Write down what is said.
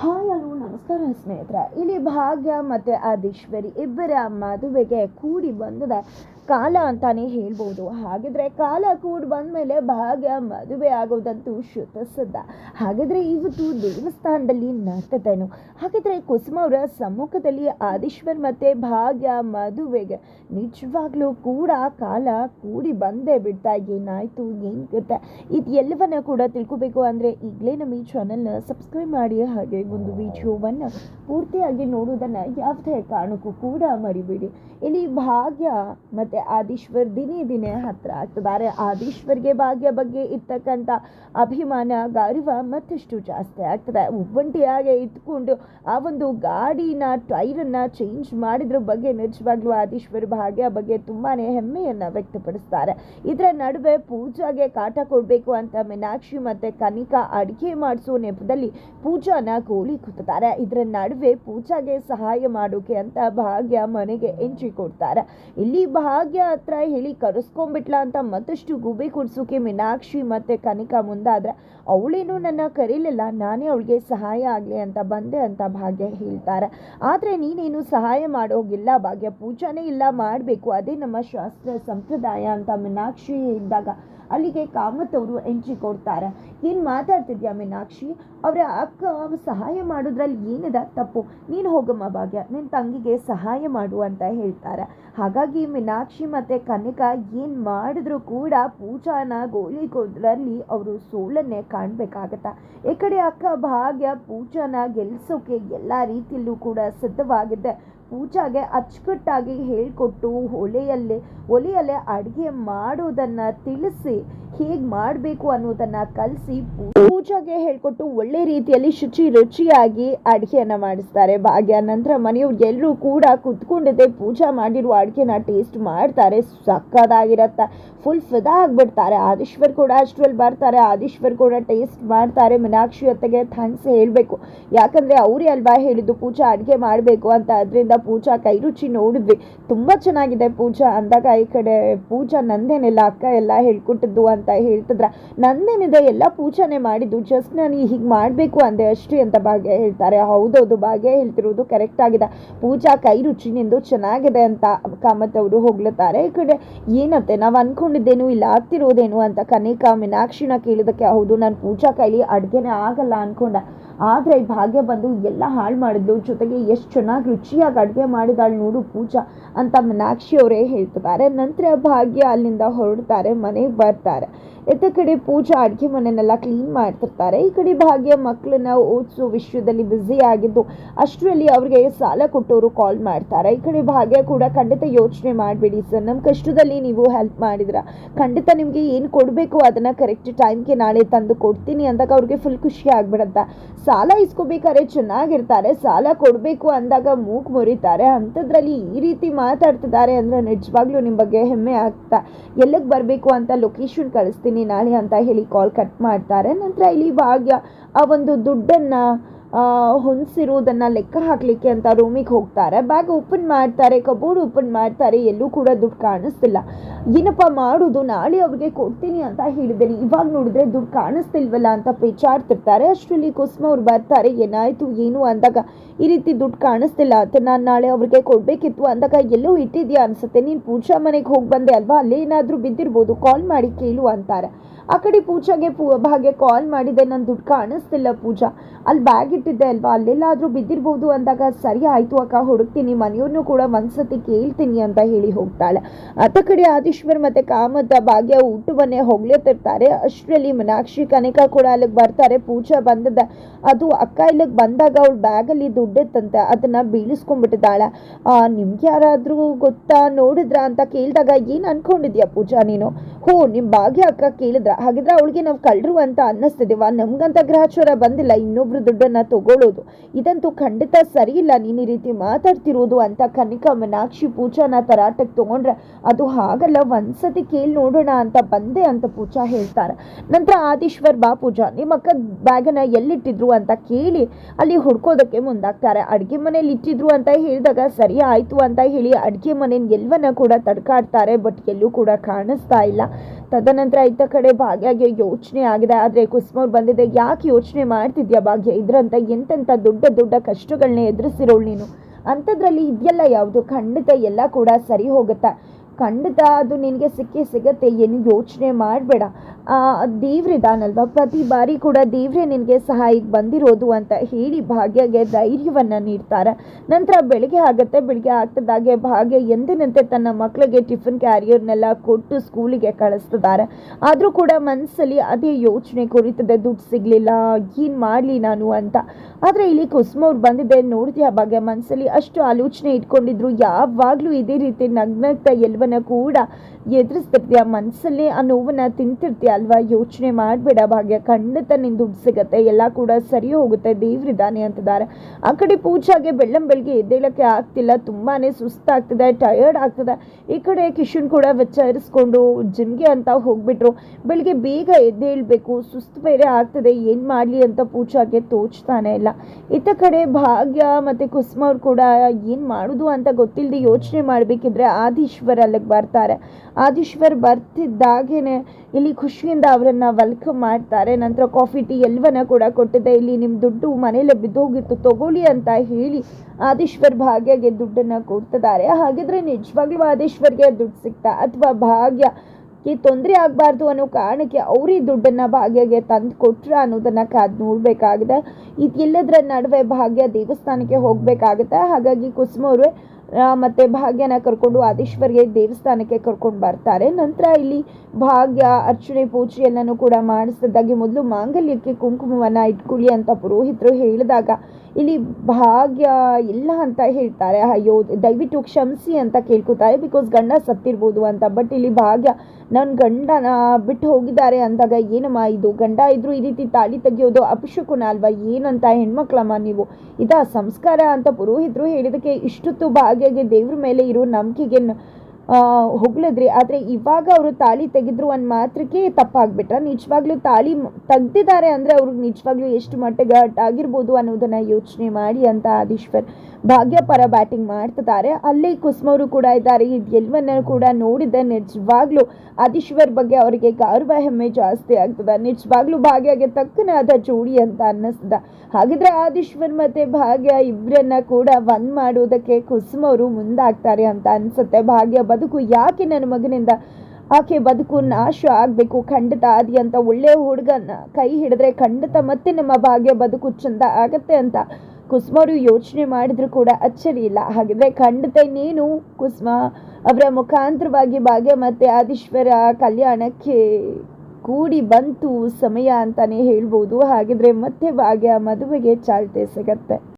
Hi hello ನಮಸ್ಕಾರ ಸ್ನೇಹಿತರೆ ಇಲ್ಲಿ ಭಾಗ್ಯ ಮತ್ತು ಆದಿಶ್ವರಿ ಇಬ್ಬರ ಮದುವೆಗೆ ಕೂಡಿ ಬಂದಿದೆ ಕಾಲ ಅಂತಾನೆ ಹೇಳ್ಬೋದು. ಹಾಗಿದ್ರೆ ಕಾಲ ಕೂಡಿ ಬಂದಮೇಲೆ ಭಾಗ್ಯ ಮದುವೆ ಆಗೋದಂತೂ ಶುದ್ಧ ಹಾಗಿದ್ರೆ ಇವತ್ತು ದೇವಸ್ಥಾನದಲ್ಲಿ ನರ್ತದೇನು ಹಾಗಿದ್ರೆ ಕುಸುಮ ಅವರ ಸಮ್ಮುಖದಲ್ಲಿ ಆದಿಶ್ವರ್ ಮತ್ತೆ ಭಾಗ್ಯ ಮದುವೆಗೆ ನಿಜವಾಗ್ಲೂ ಕೂಡ ಕಾಲ ಕೂಡಿ ಬಂದೇ ಬಿಡ್ತಾ ಏನಾಯ್ತು ಏನು ಗೊತ್ತ ಇದು ಎಲ್ಲವನ್ನ ಕೂಡ ತಿಳ್ಕೊಬೇಕು ಅಂದರೆ ಈಗಲೇ ನಮ್ಮ ಈ ಚಾನಲ್ನ ಸಬ್ಸ್ಕ್ರೈಬ್ ಮಾಡಿ, ಹಾಗೆ ಒಂದು ವಿಡಿಯೋವನ್ನು ಪೂರ್ತಿಯಾಗಿ ನೋಡುವುದನ್ನು ಯಾವುದೇ ಕಾರಣಕ್ಕೂ ಕೂಡ ಮರಿಬೇಡಿ. ಇಲ್ಲಿ ಭಾಗ್ಯ ಮತ್ತು ಆದೀಶ್ವರ್ ದಿನೇ ದಿನೇ ಹತ್ರ ಆಗ್ತಿದ್ದಾರೆ ಆದೀಶ್ವರ್ಗೆ ಭಾಗ್ಯ ಬಗ್ಗೆ ಇರ್ತಕ್ಕಂಥ ಅಭಿಮಾನ, ಗೌರವ ಮತ್ತಷ್ಟು ಜಾಸ್ತಿ ಆಗ್ತದೆ. ಒಬ್ಬಂಟಿಯಾಗೆ ಇಟ್ಕೊಂಡು ಆ ಒಂದು ಗಾಡಿನ ಟೈರನ್ನು ಚೇಂಜ್ ಮಾಡಿದ್ರ ಬಗ್ಗೆ ನಿಜವಾಗ್ಲೂ ಆದೀಶ್ವರ್ ಭಾಗ್ಯ ಬಗ್ಗೆ ತುಂಬಾ ಹೆಮ್ಮೆಯನ್ನು ವ್ಯಕ್ತಪಡಿಸ್ತಾರೆ. ಇದರ ನಡುವೆ ಪೂಜಾಗೆ ಕಾಟ ಕೊಡಬೇಕು ಅಂತ ಮೀನಾಕ್ಷಿ ಮತ್ತು ಕನಿಕಾ ಅಡುಗೆ ಮಾಡಿಸೋ ನೆಪದಲ್ಲಿ ಪೂಜಾನ ಗೋಲಿ ಕುತ್ತಾರೆ ಇದರ ನಡುವೆ ಪೂಜಾಗೆ ಸಹಾಯ ಮಾಡೋಕೆ ಅಂತ ಭಾಗ್ಯ ಮನೆಗೆ ಎಂಟ್ರಿ ಕೊಡ್ತಾರೆ. ಇಲ್ಲಿ ಭಾಗ್ಯ ಹತ್ರ ಹೇಳಿ ಕರೆಸ್ಕೊಂಡ್ಬಿಟ್ಲ ಅಂತ ಮತ್ತಷ್ಟು ಗುಬೆ ಕೊಡ್ಸೋಕೆ ಮೀನಾಕ್ಷಿ ಮತ್ತು ಕನಿಕಾ ಮುಂದಾದ್ರೆ, ಅವಳೇನು ನನ್ನ ಕರೀಲಿಲ್ಲ, ನಾನೇ ಅವಳಿಗೆ ಸಹಾಯ ಆಗಲಿ ಅಂತ ಬಂದೆ ಅಂತ ಭಾಗ್ಯ ಹೇಳ್ತಾರೆ. ಆದರೆ ನೀನೇನು ಸಹಾಯ ಮಾಡೋಗಿಲ್ಲ, ಭಾಗ್ಯ ಪೂಜಾನೇ ಇಲ್ಲ ಮಾಡಬೇಕು. ಅದೇ ನಮ್ಮ ಶಾಸ್ತ್ರ ಸಂಪ್ರದಾಯ, ಅಂತ ಮೀನಾಕ್ಷಿ ಇದ್ದಾಗ ಅಲ್ಲಿಗೆ ಕಾಮತ್ ಅವರು ಎಂಟ್ರಿ ಕೊಡ್ತಾರೆ. ಏನು ಮಾತಾಡ್ತಿದ್ಯಾ ಮೀನಾಕ್ಷಿ? ಅವರ ಅಕ್ಕ ಸಹಾಯ ಮಾಡೋದ್ರಲ್ಲಿ ಏನಿದೆ? ತಪ್ಪು. ನೀನು ಹೋಗಮ್ಮ ಭಾಗ್ಯ ನಿನ್ನ ತಂಗಿಗೆ ಸಹಾಯ ಮಾಡು ಅಂತ ಹೇಳ್ತಾರೆ. ಹಾಗಾಗಿ ಮೀನಾಕ್ಷಿ ಮತ್ತು ಕನಕ ಏನು ಮಾಡಿದ್ರು ಕೂಡ ಪೂಜಾನ ಗೋಲಿ ಕೊದ್ರಲ್ಲಿ ಅವರು ಸೋಲನ್ನೇ ಕಾಣಬೇಕಾಗತ್ತೆ. ಈ ಕಡೆ ಅಕ್ಕ ಭಾಗ್ಯ ಪೂಜಾನ ಗೆಲ್ಸೋಕೆ ಎಲ್ಲ ರೀತಿಯಲ್ಲೂ ಕೂಡ ಸಿದ್ಧವಾಗಿದ್ದೆ ಪೂಜಾಗೆ ಅಚ್ಚುಕಟ್ಟಾಗಿ ಹೇಳಿಕೊಟ್ಟು ಒಲೆಯಲ್ಲೇ ಒಲೆಯಲ್ಲೇ ಅಡುಗೆ ಮಾಡೋದನ್ನು ತಿಳಿಸಿ ಹೇಗೆ ಮಾಡಬೇಕು ಅನ್ನೋದನ್ನು ಕಲಿಸಿ ಪೂಜಾಗೆ ಹೇಳಿಕೊಟ್ಟು ಒಳ್ಳೆ ರೀತಿಯಲ್ಲಿ ಶುಚಿ ರುಚಿಯಾಗಿ ಅಡುಗೆಯನ್ನು ಮಾಡಿಸ್ತಾರೆ. ಭಾಗ್ಯ, ನಂತರ ಮನೆಯವ್ರು ಎಲ್ಲರೂ ಕೂಡ ಕುತ್ಕೊಂಡಿದ್ದೆ, ಪೂಜಾ ಮಾಡಿರುವ ಅಡುಗೆನ ಟೇಸ್ಟ್ ಮಾಡ್ತಾರೆ, ಸಕ್ಕದಾಗಿರತ್ತೆ, ಫುಲ್ ಫಿದಾ ಆಗಿಬಿಡ್ತಾರೆ. ಆದೀಶ್ವರ್ ಕೂಡ ಅಷ್ಟರಲ್ಲಿ ಬರ್ತಾರೆ, ಆದೀಶ್ವರ್ ಕೂಡ ಟೇಸ್ಟ್ ಮಾಡ್ತಾರೆ, ಮೀನಾಕ್ಷಿ ಹೊತ್ತಿಗೆ ಥ್ಯಾಂಕ್ಸ್ ಹೇಳಬೇಕು. ಯಾಕಂದರೆ ಅವರೇ ಅಲ್ವಾ ಹೇಳಿದ್ದು, ಪೂಜಾ ಅಡುಗೆ ಮಾಡಬೇಕು ಅಂತ. ಅದರಿಂದ ಪೂಜಾ ಕೈ ರುಚಿ ನೋಡಿದ್ವಿ. ತುಂಬ ಚೆನ್ನಾಗಿದೆ ಪೂಜಾ. ಅಂದಾಗ ಈ ಕಡೆ ಪೂಜಾ ನಂದೇನೆಲ್ಲ, ಅಕ್ಕ ಎಲ್ಲ ಹೇಳ್ಕೊಟ್ಟಿದ್ದು ಅಂತ ಹೇಳ್ತಿದ್ರ. ನಂದೇನಿದೆ, ಎಲ್ಲ ಪೂಜಾನೆ ಮಾಡಿದ್ದು. ಜಸ್ಟ್ ನಾನು ಹೀಗೆ ಮಾಡಬೇಕು ಅಂದೆ ಅಷ್ಟೇ ಅಂತ ಭಾಗ್ಯ ಹೇಳ್ತಾರೆ. ಹೌದೌದು, ಭಾಗ್ಯ ಹೇಳ್ತಿರೋದು ಕರೆಕ್ಟ್ ಆಗಿದೆ. ಪೂಜಾ ಕೈ ರುಚಿ ನಿಂದು ಚೆನ್ನಾಗಿದೆ ಅಂತ ಕಾಮತ್ ಅವರು ಹೋಗ್ಲತ್ತಾರೆ ಈ ಕಡೆ ಏನತ್ತೆ ನಾವು ಅನ್ಕೊಂಡಿದ್ದೇನು ಇಲ್ಲ, ಆಗ್ತಿರೋದೇನು ಅಂತ ಕನಿಕಾ, ಮೀನಾಕ್ಷಿನ ಕೇಳಿದಕ್ಕೆ, ಹೌದು, ನಾನು ಪೂಜಾ ಕೈಲಿ ಅಡುಗೆನೇ ಆಗಲ್ಲ ಅನ್ಕೊಂಡೆ. ಆದರೆ ಈ ಭಾಗ್ಯ ಬಂದು ಎಲ್ಲ ಹಾಳು ಮಾಡಿದ್ಲು. ಜೊತೆಗೆ ಎಷ್ಟು ಚೆನ್ನಾಗಿ ರುಚಿಯಾಗಿ ಅಡುಗೆ ಮಾಡಿದಾಳು ನೋಡು ಪೂಜಾ ಅಂತ ಮೀನಾಕ್ಷಿ ಅವರೇ ಹೇಳ್ತಿದ್ದಾರೆ. ನಂತರ ಭಾಗ್ಯ ಅಲ್ಲಿಂದ ಹೊರಡ್ತಾರೆ, ಮನೆಗೆ ಬರ್ತಾರೆ. ಇತ್ತ ಕಡೆ ಪೂಜಾ ಅಡುಗೆ ಮನೆಯನ್ನೆಲ್ಲ ಕ್ಲೀನ್ ಮಾಡ್ತಿರ್ತಾರೆ. ಈ ಕಡೆ ಭಾಗ್ಯ ಮಕ್ಕಳನ್ನ ಓದಿಸೋ ವಿಷಯದಲ್ಲಿ ಬ್ಯುಸಿ ಆಗಿದ್ದು ಅಷ್ಟರಲ್ಲಿ ಅವ್ರಿಗೆ ಸಾಲ ಕೊಟ್ಟವರು ಕಾಲ್ ಮಾಡ್ತಾರೆ. ಈ ಕಡೆ ಭಾಗ್ಯ ಕೂಡ ಖಂಡಿತ ಯೋಚನೆ ಮಾಡಬೇಡಿ ಸರ್ ನಮ್ಮ ಕಷ್ಟದಲ್ಲಿ ನೀವು ಹೆಲ್ಪ್ ಮಾಡಿದ್ರ. ಖಂಡಿತ ನಿಮಗೆ ಏನು ಕೊಡಬೇಕು ಅದನ್ನು ಕರೆಕ್ಟ್ ಟೈಮ್ಗೆ ನಾಳೆ ತಂದು ಕೊಡ್ತೀನಿ ಅಂದಾಗ ಅವ್ರಿಗೆ ಫುಲ್ ಖುಷಿ ಆಗ್ಬಿಡತ್ತ. ಸಾಲ ಇಸ್ಕೋಬೇಕಾದ್ರೆ ಚೆನ್ನಾಗಿರ್ತಾರೆ, ಸಾಲ ಕೊಡಬೇಕು ಅಂದಾಗ ಮೂಗು ಮುರಿತಾರೆ ಅಂಥದ್ರಲ್ಲಿ ಈ ರೀತಿ ಮಾತಾಡ್ತಿದ್ದಾರೆ ಅಂದರೆ ನಿಜವಾಗ್ಲೂ ನಿಮ್ಮ ಬಗ್ಗೆ ಹೆಮ್ಮೆ ಆಗ್ತಾ, ಎಲ್ಲಿಗೆ ಬರಬೇಕು ಅಂತ ಲೊಕೇಶನ್ ಕಳಿಸ್ತೀನಿ ನಾಳೆ ಅಂತ ಹೇಳಿ ಕಾಲ್ ಕಟ್ ಮಾಡ್ತಾರೆ. ನಂತರ ಇಲ್ಲಿ ಭಾಗ್ಯ ಆ ಒಂದು ದುಡ್ಡನ್ನು ಹೊಂದಿಸಿರೋದನ್ನು ಲೆಕ್ಕ ಹಾಕಲಿಕ್ಕೆ ಅಂತ ರೂಮಿಗೆ ಹೋಗ್ತಾರೆ. ಬ್ಯಾಗ್ ಓಪನ್ ಮಾಡ್ತಾರೆ ಕಬೋರ್ಡ್ ಓಪನ್ ಮಾಡ್ತಾರೆ, ಎಲ್ಲೂ ಕೂಡ ದುಡ್ಡು ಕಾಣಿಸ್ತಿಲ್ಲ. ಏನಪ್ಪ ಮಾಡೋದು? ನಾಳೆ ಅವ್ರಿಗೆ ಕೊಡ್ತೀನಿ ಅಂತ ಹೇಳಿದ್ದೇನೆ. ಇವಾಗ ನೋಡಿದ್ರೆ ದುಡ್ಡು ಕಾಣಿಸ್ತಿಲ್ವಲ್ಲ ಅಂತ ಪೇಚಾಡ್ತಿರ್ತಾರೆ. ಅಷ್ಟರಲ್ಲಿ ಕುಸುಮ ಅವ್ರು ಬರ್ತಾರೆ. ಏನಾಯಿತು, ಏನು ಅಂದಾಗ ಈ ರೀತಿ ದುಡ್ಡು ಕಾಣಿಸ್ತಿಲ್ಲ. ಅಂತ ನಾನು ನಾಳೆ ಅವ್ರಿಗೆ ಕೊಡಬೇಕಿತ್ತು ಅಂದಾಗ ಎಲ್ಲೋ ಇಟ್ಟಿದ್ಯಾ ಅನ್ಸುತ್ತೆ. ನೀನು ಪೂಜಾ ಮನೆಗೆ ಹೋಗಿ ಬಂದೆ ಅಲ್ವಾ? ಅಲ್ಲೇ ಏನಾದರೂ ಬಿದ್ದಿರ್ಬೋದು. ಕಾಲ್ ಮಾಡಿ ಕೇಳು ಅಂತಾರೆ. ಆ ಕಡೆ ಪೂಜಾಗೆ ಪೂ, ಭಾಗ್ಯ ಕಾಲ್ ಮಾಡಿದೆ ನನ್ನ ದುಡ್ಡು ಕಾಣಿಸ್ತಿಲ್ಲ ಪೂಜಾ. ಅಲ್ಲಿ ಬ್ಯಾಗ್ ಇಟ್ಟಿದ್ದೆ ಅಲ್ವಾ? ಅಲ್ಲೆಲ್ಲಾದರೂ ಬಿದ್ದಿರ್ಬೋದು ಅಂದಾಗ ಸರಿ ಆಯಿತು ಅಕ್ಕ, ಹುಡುಕ್ತೀನಿ. ಮನೆಯವ್ರನ್ನೂ ಕೂಡ ಒಂದ್ಸತಿ ಕೇಳ್ತೀನಿ ಅಂತ ಹೇಳಿ ಹೋಗ್ತಾಳೆ. ಅತ್ತ ಕಡೆ ಆದೀಶ್ವರ್ ಮತ್ತು ಕಾಮದ ಭಾಗ್ಯ ಊಟವನ್ನೇ ಹೊಗ್ಲೆತಿರ್ತಾರೆ ಅಷ್ಟರಲ್ಲಿ ಮೀನಾಕ್ಷಿ, ಕನಿಕ ಕೂಡ ಅಲ್ಲಿಗೆ ಬರ್ತಾರೆ. ಪೂಜಾ ಬಂದದ, ಅದು ಅಕ್ಕ ಇಲ್ಲಿಗೆ ಬಂದಾಗ ಅವ್ಳ ಬ್ಯಾಗಲ್ಲಿ ದುಡ್ಡಿತ್ತಂತೆ ಅದನ್ನು ಬೀಳಿಸ್ಕೊಂಡ್ಬಿಟ್ಟಿದ್ದಾಳೆ. ನಿಮ್ಗೆ ಯಾರಾದರೂ ಗೊತ್ತಾ ನೋಡಿದ್ರ ಅಂತ ಕೇಳಿದಾಗ ಏನು ಅನ್ಕೊಂಡಿದ್ಯಾ ಪೂಜಾ ನೀನು? ಹೋ ನಿಮ್ಮ ಭಾಗ್ಯ ಅಕ್ಕ ಕೇಳಿದ್ರ? ಹಾಗಿದ್ರೆ ಅವಳಿಗೆ ನಾವು ಕಳ್ಳರು ಅಂತ ಅನ್ನಿಸ್ತಿದ್ದೀವ ನಮ್ಗಂತ ಗ್ರಹಚಾರ ಬಂದಿಲ್ಲ, ಇನ್ನೊಬ್ರು ದುಡ್ಡನ್ನ ತಗೊಳ್ಳೋದು ಇದಂತೂ ಖಂಡಿತ ಸರಿ ಇಲ್ಲ, ನೀನು ಈ ರೀತಿ ಮಾತಾಡ್ತಿರೋದು ಅಂತ ಕನಿಕಾ, ಮೀನಾಕ್ಷಿ, ಪೂಜಾನ ತರಾಟಕ್ಕೆ ತಗೊಂಡ್ರೆ ಅದು ಹಾಗಲ್ಲ, ಒಂದ್ಸತಿ ಕೇಳಿ ನೋಡೋಣ ಅಂತ ಬಂದೆ ಅಂತ ಪೂಜಾ ಹೇಳ್ತಾರೆ. ನಂತರ ಆದೀಶ್ವರ್, ಬಾ ಪೂಜಾ, ನಿಮ್ಮ ಅಕ್ಕ ಬ್ಯಾಗನ್ನ ಎಲ್ಲಿಟ್ಟಿದ್ರು ಅಂತ ಕೇಳಿ ಅಲ್ಲಿ ಹುಡ್ಕೋದಕ್ಕೆ ಮುಂದಾಗ್ತಾರೆ. ಅಡುಗೆ ಮನೇಲಿ ಇಟ್ಟಿದ್ರು ಅಂತ ಹೇಳಿದಾಗ ಸರಿ ಆಯಿತು ಅಂತ ಹೇಳಿ ಅಡುಗೆ ಮನೇನ ಎಲ್ಲವನ್ನ ಕೂಡ ತಡ್ಕಾಡ್ತಾರೆ, ಬಟ್ ಎಲ್ಲೂ ಕೂಡ ಕಾಣಿಸ್ತಾ ಇಲ್ಲ. ತದನಂತರ ಇತ್ತ ಕಡೆ ಭಾಗ್ಯಗೆ ಯೋಚನೆ ಆಗಿದೆ. ಆದರೆ ಕುಸುಮವ್ರು ಬಂದಿದೆ ಯಾಕೆ ಯೋಚನೆ ಮಾಡ್ತಿದ್ಯಾ ಭಾಗ್ಯ? ಇದ್ರಂತ ಎಂತೆಂಥ ದೊಡ್ಡ ದೊಡ್ಡ ಕಷ್ಟಗಳನ್ನ ಎದುರಿಸಿರೋಳು ನೀನು. ಅಂಥದ್ರಲ್ಲಿ ಇದೆಲ್ಲ ಯಾವುದು? ಖಂಡಿತ ಎಲ್ಲ ಕೂಡ ಸರಿ ಹೋಗುತ್ತೆ. ಖಂಡಿತ ಅದು ನಿನಗೆ ಸಿಕ್ಕೇ ಸಿಗತ್ತೆ. ಏನು ಯೋಚನೆ ಮಾಡಬೇಡ. ದೇವ್ರಿದಾನಲ್ವ? ಪ್ರತಿ ಬಾರಿ ಕೂಡ ದೇವ್ರೆ ನಿನಗೆ ಸಹಾಯಕ್ಕೆ ಬಂದಿರೋದು ಅಂತ ಹೇಳಿ ಭಾಗ್ಯಗೆ ಧೈರ್ಯವನ್ನು ನೀಡ್ತಾರೆ. ನಂತರ ಬೆಳಿಗ್ಗೆ ಆಗುತ್ತೆ, ಬೆಳಿಗ್ಗೆ ಆಗ್ತದಾಗೆ ಭಾಗ್ಯ ಎಂದಿನಂತೆ ತನ್ನ ಮಕ್ಕಳಿಗೆ ಟಿಫಿನ್ ಕ್ಯಾರಿಯರ್ನೆಲ್ಲ ಕೊಟ್ಟು ಸ್ಕೂಲಿಗೆ ಕಳಿಸ್ತಿದ್ದಾರೆ. ಆದರೂ ಕೂಡ ಮನಸ್ಸಲ್ಲಿ ಅದೇ ಯೋಚನೆ ಕುರಿತದೆ, ದುಡ್ಡು ಸಿಗಲಿಲ್ಲ, ಏನು ಮಾಡಲಿ ನಾನು ಅಂತ. ಆದರೆ ಇಲ್ಲಿ ಕುಸುಮ ಅವ್ರು ಬಂದಿದೆ ಆ ಭಾಗ್ಯ? ಮನಸ್ಸಲ್ಲಿ ಅಷ್ಟು ಆಲೋಚನೆ ಇಟ್ಕೊಂಡಿದ್ರು, ಯಾವಾಗಲೂ ಇದೇ ರೀತಿ ನಗ್ನಗ್ತಾ ಎಲ್ಲವನ್ನ ಕೂಡ ಎದುರಿಸ್ತಿರ್ತೀಯ ಮನಸ್ಸಲ್ಲೇ ಆ ನೋವನ್ನ ತಿಂತಿರ್ತೀಯ? ಅಲ್ವಾ? ಯೋಚನೆ ಮಾಡಬೇಡ ಭಾಗ್ಯ. ಖಂಡಿತ ನಿನ್ ದುಡ್ಡು ಸಿಗತ್ತೆ. ಎಲ್ಲ ಕೂಡ ಸರಿ ಹೋಗುತ್ತೆ. ದೇವ್ರಿದ್ದಾನೆ ಅಂತಿದ್ದಾರೆ. ಆ ಕಡೆ ಪೂಜಾಗೆ ಬೆಳ್ಳಂ ಬೆಳಗ್ಗೆ ಎದ್ದೇಳಕ್ಕೆ ಆಗ್ತಿಲ್ಲ. ತುಂಬಾನೇ ಸುಸ್ತಾಗ್ತಿದೆ. ಟಯರ್ಡ್ ಆಗ್ತದೆ. ಈ ಕಡೆ ಕಿಶನ್ ಕೂಡ ವಿಚಾರಿಸ್ಕೊಂಡು ಜಿಮ್ಗೆ ಅಂತ ಹೋಗ್ಬಿಟ್ರು. ಬೆಳಿಗ್ಗೆ ಬೇಗ ಎದ್ದೇಳ್ಬೇಕು. ಸುಸ್ತು ಬೇರೆ ಆಗ್ತದೆ. ಏನು ಮಾಡಲಿ ಅಂತ ಪೂಜಾಗೆ ತೋಚ್ತಾನೆ ಇಲ್ಲ. ಇತ್ತ ಕಡೆ ಭಾಗ್ಯ ಮತ್ತೆ ಕುಸುಮ ಅವ್ರು ಕೂಡ ಏನು ಮಾಡೋದು ಅಂತ ಗೊತ್ತಿಲ್ಲದೆ ಯೋಚನೆ ಮಾಡಬೇಕಿದ್ರೆ ಆದೀಶ್ವರ್ ಅಲ್ಲಿಗೆ ಬರ್ತಾರೆ. ಆದೀಶ್ವರ್ ಬರ್ತಿದ್ದಾಗೇನೆ ಇಲ್ಲಿ ಖುಷಿಯಿಂದ ಅವರನ್ನ ವೆಲ್ಕಮ್ ಮಾಡ್ತಾರೆ. ನಂತರ ಕಾಫಿ ಟೀ ಎಲ್ಲವನ್ನ ಕೂಡ ಕೊಟ್ಟಿದೆ. ಇಲ್ಲಿ ನಿಮ್ಮ ದುಡ್ಡು ಮನೇಲೆ ಬಿದ್ದೋಗಿತ್ತು, ತಗೊಳ್ಳಿ ಅಂತ ಹೇಳಿ ಆದೇಶ್ವರ್ ಭಾಗ್ಯಗೆ ದುಡ್ಡನ್ನ ಕೊಡ್ತಿದ್ದಾರೆ. ಹಾಗಿದ್ರೆ ನಿಜವಾಗ್ಲೂ ಆದೇಶ್ವರ್ಗೆ ದುಡ್ಡು ಸಿಗ್ತಾ ಅಥವಾ ಭಾಗ್ಯ ಗೆ ತೊಂದರೆ ಆಗಬಾರ್ದು ಅನ್ನೋ ಕಾರಣಕ್ಕೆ ಅವರೇ ದುಡ್ಡನ್ನು ಭಾಗ್ಯಗೆ ತಂದು ಕೊಟ್ರ ಅನ್ನೋದನ್ನು ಕಾದು ನೋಡಬೇಕಾಗಿದೆ. ಇದೆಲ್ಲದರ ನಡುವೆ ಭಾಗ್ಯ ದೇವಸ್ಥಾನಕ್ಕೆ ಹೋಗಬೇಕಾಗುತ್ತೆ. ಹಾಗಾಗಿ ಕುಸುಮ ಮತ್ತು ಭಾಗ್ಯನ ಕರ್ಕೊಂಡು ಆದೇಶ್ವರಿಗೆ ದೇವಸ್ಥಾನಕ್ಕೆ ಕರ್ಕೊಂಡು ಬರ್ತಾರೆ. ನಂತರ ಇಲ್ಲಿ ಭಾಗ್ಯ, ಅರ್ಚನೆ ಪೂಜೆಯನ್ನು ಕೂಡ ಮಾಡಿಸಿದಾಗಿ ಮೊದಲು ಮಾಂಗಲ್ಯಕ್ಕೆ ಕುಂಕುಮವನ್ನು ಇಟ್ಕೊಳ್ಳಿ ಅಂತ ಪುರೋಹಿತರು ಹೇಳಿದಾಗ ಇಲ್ಲಿ ಭಾಗ್ಯ ಇಲ್ಲ ಅಂತ ಹೇಳ್ತಾರೆ. ಅಯ್ಯೋ, ದಯವಿಟ್ಟು ಕ್ಷಮಿಸಿ ಅಂತ ಕೇಳ್ಕೊತಾರೆ. ಬಿಕಾಸ್ ಗಂಡ ಸತ್ತಿರ್ಬೋದು ಅಂತ. ಬಟ್ ಇಲ್ಲಿ ಭಾಗ್ಯ ನನ್ನ ಗಂಡನ ಬಿಟ್ಟು ಹೋಗಿದ್ದಾರೆ ಅಂದಾಗ, ಏನಮ್ಮ ಇದು? ಗಂಡ ಇದ್ರು ಈ ರೀತಿ ತಾಳಿ ತೆಗೆಯೋದು ಅಪಶಕುನ ಅಲ್ವಾ? ಏನಂತ ಹೆಣ್ಮಕ್ಳಮ್ಮ ನೀವು? ಇದ ಸಂಸ್ಕಾರ ಅಂತ ಪುರೋಹಿತರು ಹೇಳಿದಕ್ಕೆ ಇಷ್ಟೊತ್ತು ಭಾಗ್ಯಗೆ ದೇವ್ರ ಮೇಲೆ ಇರೋ ನಂಬಿಕೆಗೆ ಹೊಗಳಿದ್ರಿ. ಆದರೆ ಇವಾಗ ಅವರು ತಾಳಿ ತೆಗೆದ್ರು ಒಂದು ಮಾತ್ರಕ್ಕೆ ತಪ್ಪಾಗ್ಬಿಟ್ರ. ನಿಜವಾಗ್ಲೂ ತಾಳಿ ತೆಗ್ದಿದ್ದಾರೆ ಅಂದರೆ ಅವ್ರಿಗೆ ನಿಜವಾಗ್ಲೂ ಎಷ್ಟು ಮಟ್ಟಿಗೆ ಆಗಿರ್ಬೋದು ಅನ್ನೋದನ್ನು ಯೋಚನೆ ಮಾಡಿ ಅಂತ ಆದೀಶ್ವರ್ ಭಾಗ್ಯ ಪರ ಬ್ಯಾಟಿಂಗ್ ಮಾಡ್ತಿದ್ದಾರೆ. ಅಲ್ಲೇ ಕುಸುಮವರು ಕೂಡ ಇದ್ದಾರೆ. ಎಲ್ಲವನ್ನ ಕೂಡ ನೋಡಿದ್ದೆ ನಿಜವಾಗ್ಲೂ ಆದೀಶ್ವರ್ ಬಗ್ಗೆ ಅವರಿಗೆ ಗೌರವ ಹೆಮ್ಮೆ ಜಾಸ್ತಿ ಆಗ್ತದೆ. ನಿಜವಾಗ್ಲೂ ಭಾಗ್ಯಗೆ ತಕ್ಕನಾದ ಜೋಡಿ ಅಂತ ಅನ್ನಿಸ್ತದ. ಹಾಗಿದ್ರೆ ಆದೀಶ್ವರ್ ಮತ್ತೆ ಭಾಗ್ಯ ಇಬ್ಬರನ್ನ ಕೂಡ ಒಂದ್ ಮಾಡೋದಕ್ಕೆ ಕುಸುಮವರು ಮುಂದಾಗ್ತಾರೆ ಅಂತ ಅನ್ಸುತ್ತೆ. ಭಾಗ್ಯ ಬದುಕು ಯಾಕೆ ನನ್ನ ಮಗನಿಂದ ಆಕೆ ಬದುಕು ನಾಶ ಆಗಬೇಕು? ಖಂಡಿತ ಆದಿ ಅಂತ ಒಳ್ಳೆಯ ಹುಡುಗನ ಕೈ ಹಿಡಿದ್ರೆ ಖಂಡಿತ ಮತ್ತೆ ನಮ್ಮ ಭಾಗ್ಯ ಬದುಕು ಚಂದ ಆಗತ್ತೆ ಅಂತ ಕುಸುಮರು ಯೋಚನೆ ಮಾಡಿದ್ರು ಕೂಡ ಅಚ್ಚರಿ ಇಲ್ಲ. ಹಾಗಿದ್ರೆ ಖಂಡಿತ ನೀನು ಕುಸುಮ ಅವರ ಮುಖಾಂತರವಾಗಿ ಭಾಗ್ಯ ಮತ್ತೆ ಆದೀಶ್ವರ ಕಲ್ಯಾಣಕ್ಕೆ ಕೂಡಿ ಬಂತು ಸಮಯ ಅಂತಾನೆ ಹೇಳ್ಬೋದು. ಹಾಗಿದ್ರೆ ಮತ್ತೆ ಭಾಗ್ಯ ಮದುವೆಗೆ ಚಾಲ್ತೆ ಸಿಗತ್ತೆ.